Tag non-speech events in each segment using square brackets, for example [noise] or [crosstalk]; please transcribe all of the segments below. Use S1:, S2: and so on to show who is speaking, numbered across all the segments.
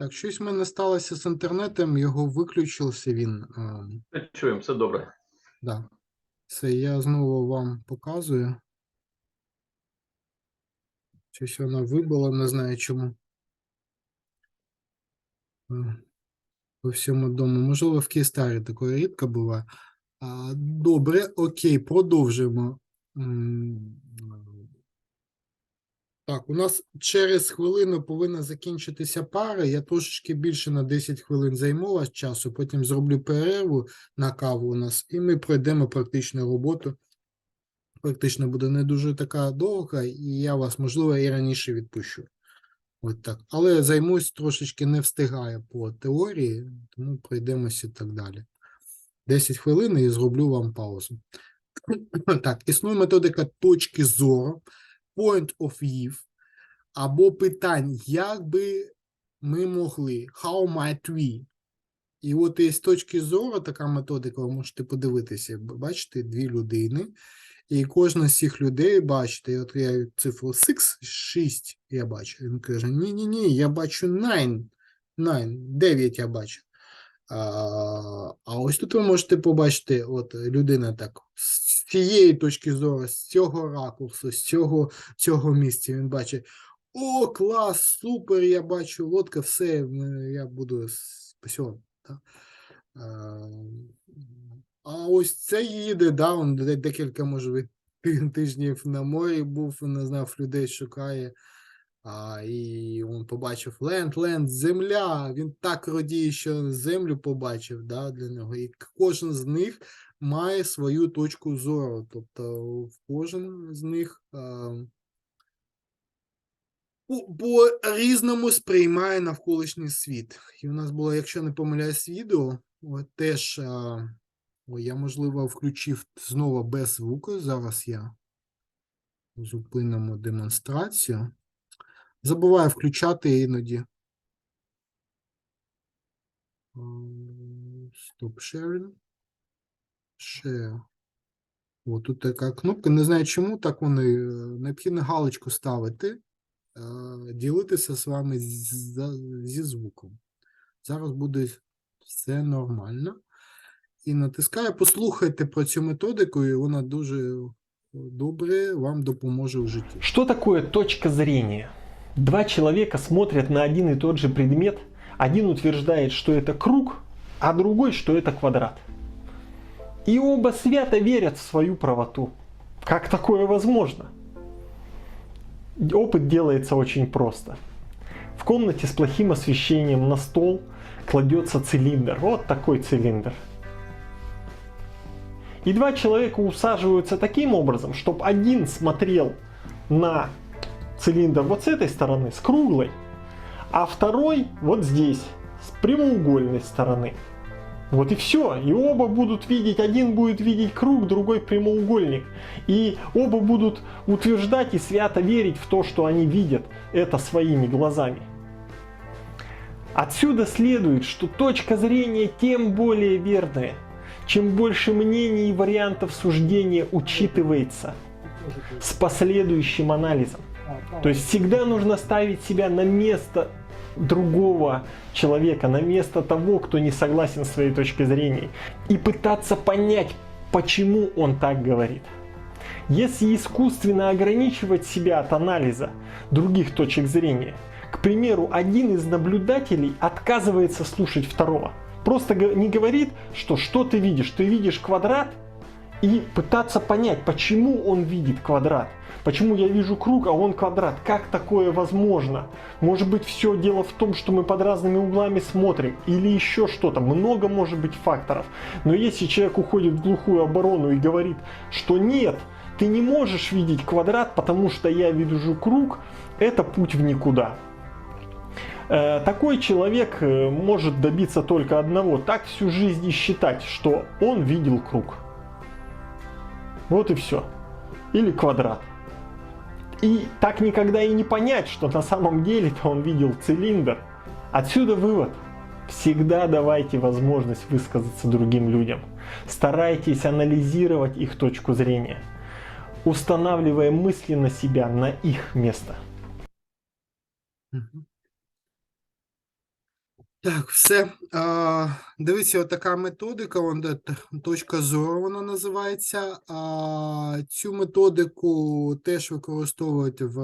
S1: Так, щось в мене сталося з інтернетом, його виключився він.
S2: Чуємо, все добре.
S1: да. Це я знову вам показую. Щось вона вибила, не знаю чому. Е, По всьому дому. Можливо, в Київстарі такое рідко буває. Добре, окей, продовжуємо. Так, у нас через хвилину повинна закінчитися пара. Я трошечки більше на 10 хвилин займу вас часу, потім зроблю перерву на каву у нас, і ми пройдемо практичну роботу. Практично буде не дуже така довга, і я вас, можливо, і раніше відпущу. От так. Але займусь трошечки не встигаю по теорії, тому пройдемося і так далі. 10 хвилин і зроблю вам паузу. Так, існує методика точки зору, point of view, або питань, як би ми могли, how might we. І от із точки зору така методика, ви можете подивитися, бачите, дві людини, і кожна з цих людей, бачите, от я цифру 6, 6 я бачу. Він каже: ні, ні, ні, я бачу 9, 9, 9 я бачу. А, а ось тут ви можете побачити, от людина так з цієї точки зору, з цього ракурсу, з цього, цього місця він бачить: о, клас, супер, я бачу лодка, все, я буду все. А, ось це їде, да, он декілька, може, [laughs] тижнів на морі був, не знав, людей шукає. А, і він побачив ленд, ленд, земля. Він так радіє, що землю побачив да, для нього. І кожен з них має свою точку зору. Тобто в кожен з них а, по- по-різному сприймає навколишній світ. І у нас було, якщо не помиляюсь, відео, теж а, ой, я, можливо, включив знову без звуку. Зараз я зупинимо демонстрацію. Забуваю включати іноді. Stop sharing. Share. О, тут така кнопка. Не знаю чому так вони. е, Необхідно галочку ставити, е, ділитися з вами зі звуком. Зараз буде все нормально. І натискаю. Послухайте про цю методику, і вона дуже добре вам допоможе в житті.
S3: Что такое точка зрения? Два человека смотрят на один и тот же предмет. Один утверждает, что это круг, а другой, что это квадрат. И оба свято верят в свою правоту. Как такое возможно? Опыт делается очень просто. В комнате с плохим освещением на стол кладется цилиндр. Вот такой цилиндр. И два человека усаживаются таким образом, чтобы один смотрел на цилиндр вот с этой стороны, с круглой, а второй вот здесь, с прямоугольной стороны. Вот и все. И оба будут видеть, один будет видеть круг, другой прямоугольник. И оба будут утверждать и свято верить в то, что они видят это своими глазами. Отсюда следует, что точка зрения тем более верная, чем больше мнений и вариантов суждения учитывается с последующим анализом. То есть всегда нужно ставить себя на место другого человека, на место того, кто не согласен с своей точкой зрения, и пытаться понять, почему он так говорит. Если искусственно ограничивать себя от анализа других точек зрения, к примеру, один из наблюдателей отказывается слушать второго. Просто не говорит, что что ты видишь, ты видишь квадрат, и пытаться понять, почему он видит квадрат. Почему я вижу круг, а он квадрат? Как такое возможно? Может быть, все дело в том, что мы под разными углами смотрим, или еще что-то. Много может быть факторов. Но если человек уходит в глухую оборону и говорит, что нет, ты не можешь видеть квадрат, потому что я вижу круг, это путь в никуда. Э, Такой человек э, может добиться только одного, так всю жизнь и считать, что он видел круг. Вот и все. Или квадрат. И так никогда и не понять, что на самом деле-то он видел цилиндр. Отсюда вывод. Всегда давайте возможность высказаться другим людям. Старайтесь анализировать их точку зрения, устанавливая мысленно себя на их место.
S1: Мгм. Так, все. А, дивіться, така методика, вон точка зору вона називається. А, цю методику теж використовують в,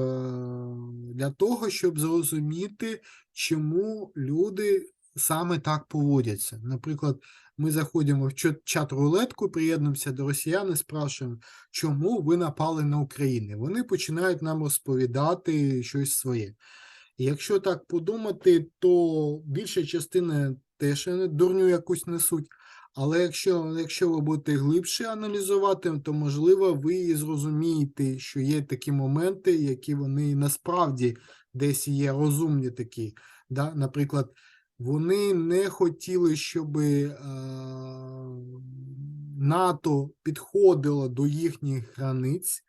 S1: для того, щоб зрозуміти, чому люди саме так поводяться. Наприклад, ми заходимо в чат- чат-рулетку, приєднуємося до росіян і спрашуємо, чому ви напали на Україну. Вони починають нам розповідати щось своє. Якщо так подумати, то більша частина теж дурню якусь несуть. Але якщо, якщо ви будете глибше аналізувати, то можливо ви і зрозумієте, що є такі моменти, які вони насправді десь є розумні такі. Да? Наприклад, вони не хотіли, щоб е, НАТО підходило до їхніх границь.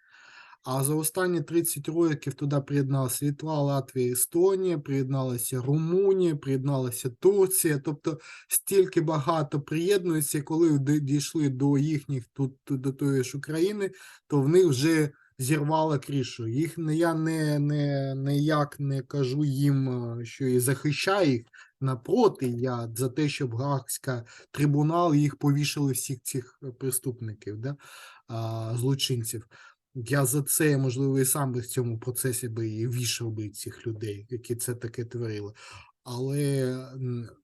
S1: А за останні 30 років туди приєдналася Литва, Латвія, Естонія, приєдналася Румунія, приєдналася Турція. Тобто стільки багато приєднується, коли дійшли до їхніх тут до тої ж України, то в них вже зірвало кришу. Їх я не, не ніяк не кажу їм, е, що і захищаю їх. Напроти, я за те, щоб Гаагська трибунал їх повішали всіх цих е, преступників, да, а, злочинців. Я за це, можливо, і сам би в цьому процесі би і вішав би цих людей, які це таке творили. Але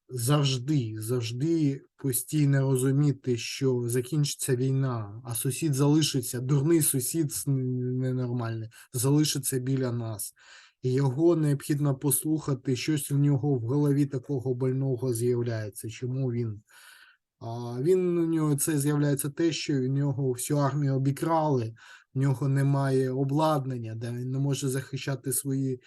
S1: завжди, завжди постійно розуміти, що закінчиться війна, а сусід залишиться, дурний сусід ненормальний, залишиться біля нас. І його необхідно послухати, щось в нього в голові такого больного з'являється, чому він. А він у нього це з'являється те, що в нього всю армію обікрали, в нього немає обладнання, да, він не може захищати свої е,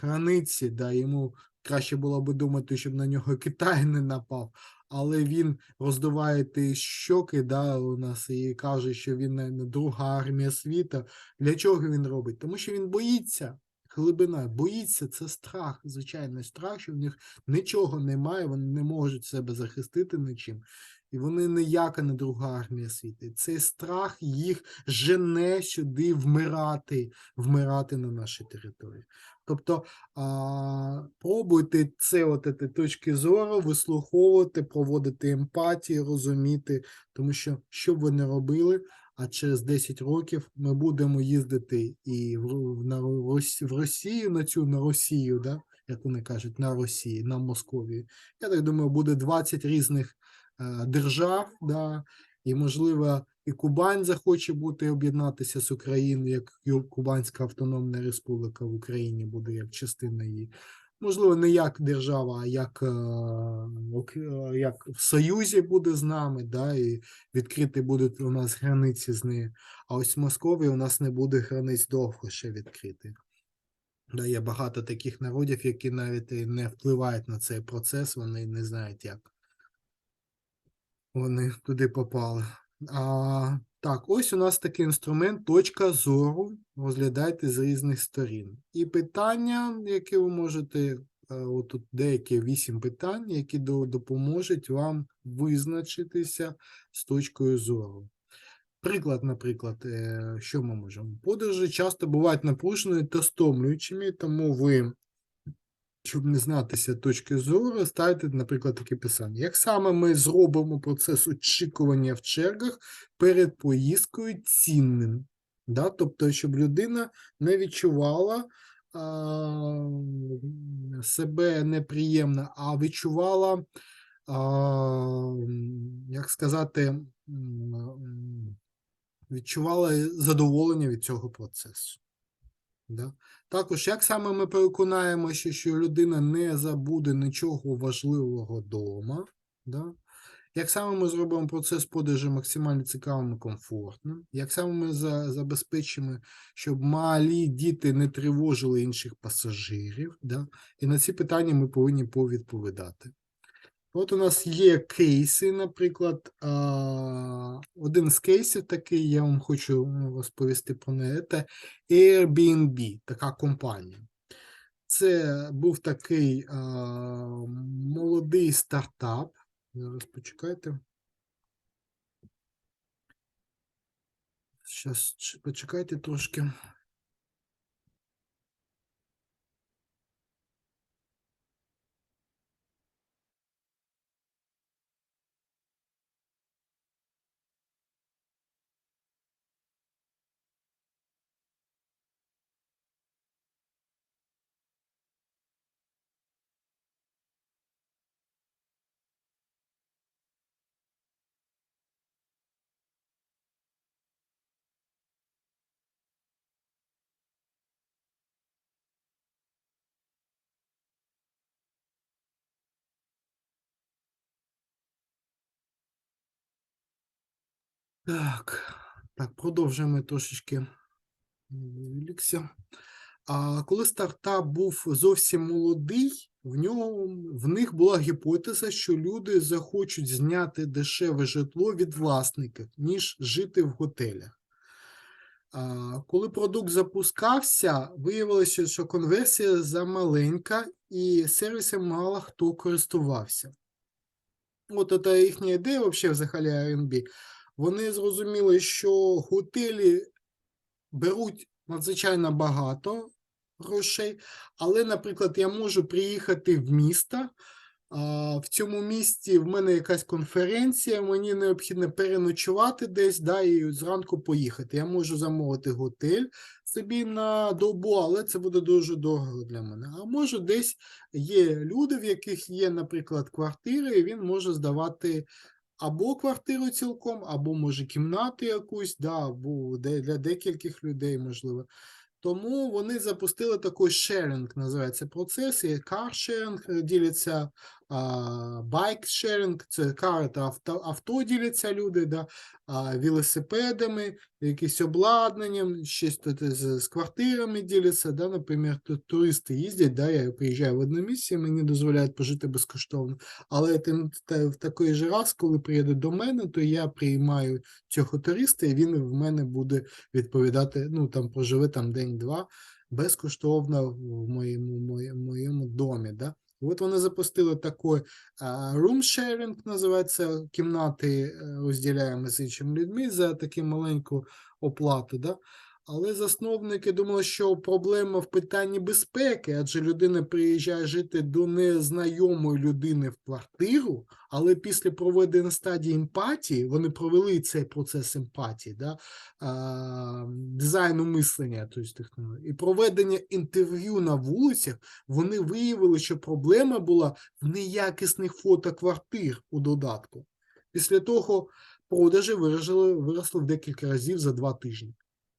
S1: границі, да, йому краще було би думати, щоб на нього [laughs] Китай не напав, але він роздуває ті щоки, да, у нас і каже, що він не друга армія світу. Для чого він робить? Тому що він боїться. Глибина, боїться, це страх, звичайний страх, що в них нічого немає, вони не можуть себе захистити нічим. І вони ніяка не друга армія світу. Цей страх їх жене сюди вмирати, вмирати на нашій території. Тобто а, пробуйте це от ці точки зору, вислуховувати, проводити емпатію, розуміти, тому що що б ви не робили, а через 10 років ми будемо їздити і в, на в Росію, на цю на Росію, да? як вони кажуть, на Росії, на Московію. Я так думаю, буде 20 різних держав, да, і, можливо, і Кубань захоче бути об'єднатися з Україною, як Кубанська Автономна Республіка в Україні буде як частина її. Можливо, не як держава, а як, е, е, як в Союзі буде з нами, да, і відкриті будуть у нас границі з нею. А ось в Московії у нас не буде границь довго ще відкрити. Да, є багато таких народів, які навіть не впливають на цей процес, вони не знають, як вони туди попали. А, так, ось у нас такий інструмент, точка зору. Розглядайте з різних сторін. І питання, які ви можете, е, отут деякі вісім питань, які допоможуть вам визначитися з точкою зору. Приклад, наприклад, е, що ми можемо? Подорожі часто бувають напруженими та стомлюючими, тому ви, щоб не знатися точки зору, ставите, наприклад, таке писання. Як саме ми зробимо процес очікування в чергах перед поїздкою цінним? Да? Тобто, щоб людина не відчувала а, себе неприємно, а відчувала, а, як сказати, відчувала задоволення від цього процесу. Да? Також, як саме ми переконаємося, що людина не забуде нічого важливого вдома, да? як саме ми зробимо процес подорожі максимально цікавим і комфортним, як саме ми за, забезпечимо, щоб малі діти не тривожили інших пасажирів, да? і на ці питання ми повинні повідповідати. От у нас є кейси, наприклад, один з кейсів такий, я вам хочу ну, розповісти про неї, це Airbnb, така компанія. Це був такий молодий стартап. Зараз почекайте. Зараз почекайте трошки. Так, так, продовжуємо трошечки. Відволікся. А коли стартап був зовсім молодий, в нього в них була гіпотеза, що люди захочуть зняти дешеве житло від власників, ніж жити в готелях. А, коли продукт запускався, виявилося, що конверсія замаленька і сервісом мало хто користувався. От це їхня ідея, взагалі, взагалі Airbnb. Вони зрозуміли, що готелі беруть надзвичайно багато грошей, але, наприклад, я можу приїхати в місто. В цьому місті в мене якась конференція, мені необхідно переночувати десь, да, і зранку поїхати. Я можу замовити готель собі на добу, але це буде дуже дорого для мене. А може, десь є люди, в яких є, наприклад, квартири, і він може здавати або квартиру цілком, або може кімнату якусь, да, або для декількох людей, можливо. Тому вони запустили такий шеринг, називається процес, і каршеринг діляться, байк-шеринг, це кар та авто, авто діляться люди, да, а, велосипедами, якісь обладнанням, щось з, з квартирами діляться, да, наприклад, тут туристи їздять, да, я приїжджаю в одне місце, мені дозволяють пожити безкоштовно, але тим- та- в такий же раз, коли приїде до мене, то я приймаю цього туриста, і він в мене буде відповідати, ну, там, проживе там день-два безкоштовно в моєму, моєму, моєму домі, да. От вони запустили такий а, room sharing, називається, кімнати е, розділяємо з іншими людьми за таку маленьку оплату, да. Але засновники думали, що проблема в питанні безпеки, адже людина приїжджає жити до незнайомої людини в квартиру, але після проведення стадії емпатії, вони провели цей процес емпатії, да, а, дизайну мислення, тобто технології, і проведення інтерв'ю на вулицях, вони виявили, що проблема була в неякісних фото квартир у додатку. Після того продажі виросли в декілька разів за два тижні.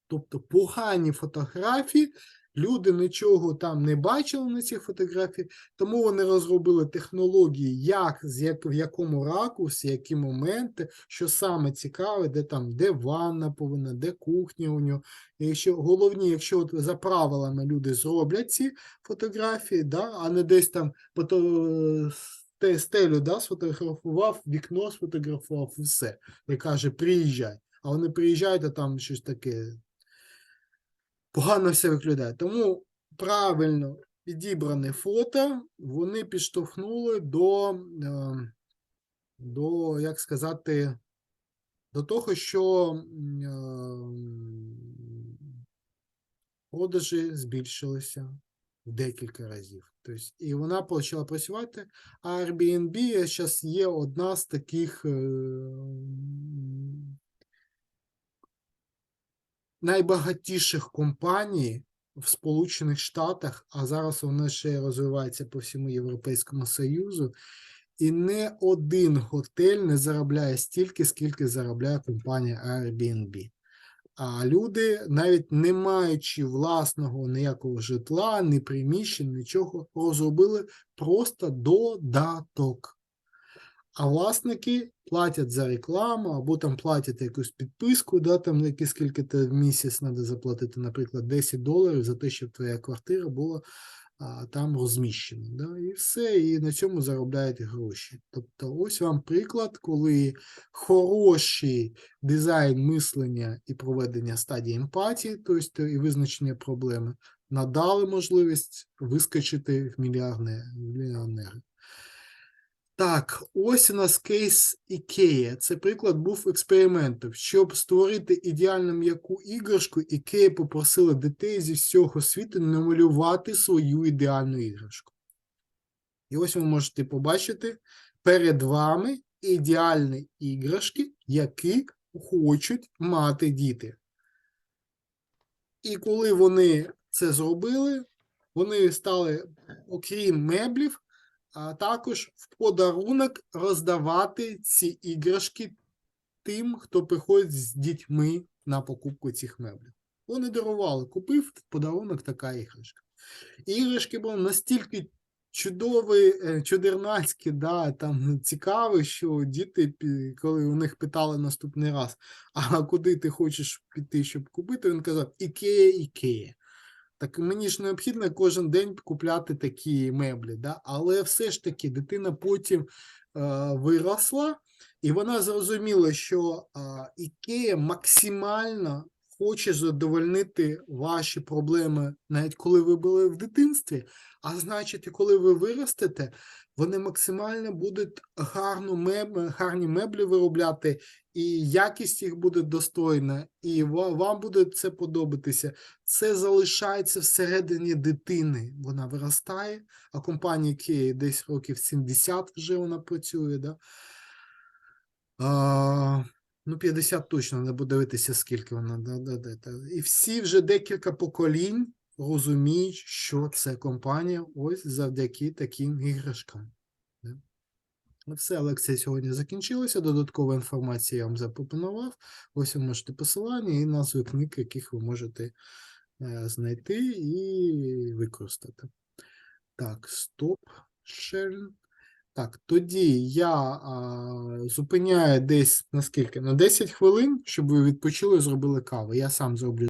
S1: Тобто погані фотографії, люди нічого там не бачили на цих фотографіях, тому вони розробили технології, як, з як, в якому ракурсі, які моменти, що саме цікаве, де там, де ванна повинна, де кухня у нього. І якщо головні, якщо от за правилами люди зроблять ці фотографії, да, а не десь там пото- сте- стелю да, сфотографував, вікно сфотографував і все. І каже, приїжджай. А вони приїжджають, а там щось таке погано все виглядає. Тому правильно підібране фото вони підштовхнули до, е, до, як сказати, до того, що е, продажі збільшилися в декілька разів. Тобто, і вона почала працювати. А Airbnb зараз є одна з таких е, м, найбагатіших компаній в Сполучених Штатах, а зараз вона ще розвивається по всьому Європейському Союзу. І не один готель не заробляє стільки, скільки заробляє компанія Airbnb. А люди, навіть не маючи власного ніякого житла, ні приміщень, нічого, розробили просто додаток. А власники платять за рекламу, або там платять якусь підписку, да, там які скільки ти в місяць треба заплатити, наприклад, 10 доларів за те, щоб твоя квартира була а, там розміщена. Да, і все, і на цьому заробляють гроші. Тобто, ось вам приклад, коли хороший дизайн мислення і проведення стадії емпатії, тобто і визначення проблеми, надали можливість вискочити в мільярдне- в мільйонери. Так, ось у нас кейс Ікея. Це приклад був експерименту. Щоб створити ідеально м'яку іграшку, Ікея попросила дітей зі всього світу намалювати свою ідеальну іграшку. І ось ви можете побачити перед вами ідеальні іграшки, які хочуть мати діти. І коли вони це зробили, вони стали, окрім меблів, також в подарунок роздавати ці іграшки тим, хто приходить з дітьми на покупку цих меблів. Вони дарували, купив в подарунок така іграшка. Іграшки були настільки чудовий, е, чудернацький, да, там цікавий, що діти, коли у них питали наступний раз, а куди ти хочеш піти, щоб купити, він казав, Ікея, Ікея. Так мені ж необхідно кожен день купляти такі меблі, да? але все ж таки дитина потім е, виросла, і вона зрозуміла, що е, Ікея максимально хоче задовольнити ваші проблеми, навіть коли ви були в дитинстві. А значить, коли ви виростете, вони максимально будуть гарну меб... гарні меблі виробляти, і якість їх буде достойна, і вам буде це подобатися. Це залишається всередині дитини. Вона виростає, а компанія Ikea десь років 70 вже вона працює. Да? А, ну, 50 точно, не буду дивитися, скільки вона. Да, да, да, да. І всі вже декілька поколінь розуміють, що це компанія ось завдяки таким іграшкам. Ну, Все, лекція сьогодні закінчилася. Додаткова інформація я вам запропонував. Ось ви можете посилання і назви книг, яких ви можете е, знайти і використати. Так, стоп, sharing. Так, тоді я а, зупиняю десь на скільки? На 10 хвилин, щоб ви відпочили, зробили каву. Я сам зроблю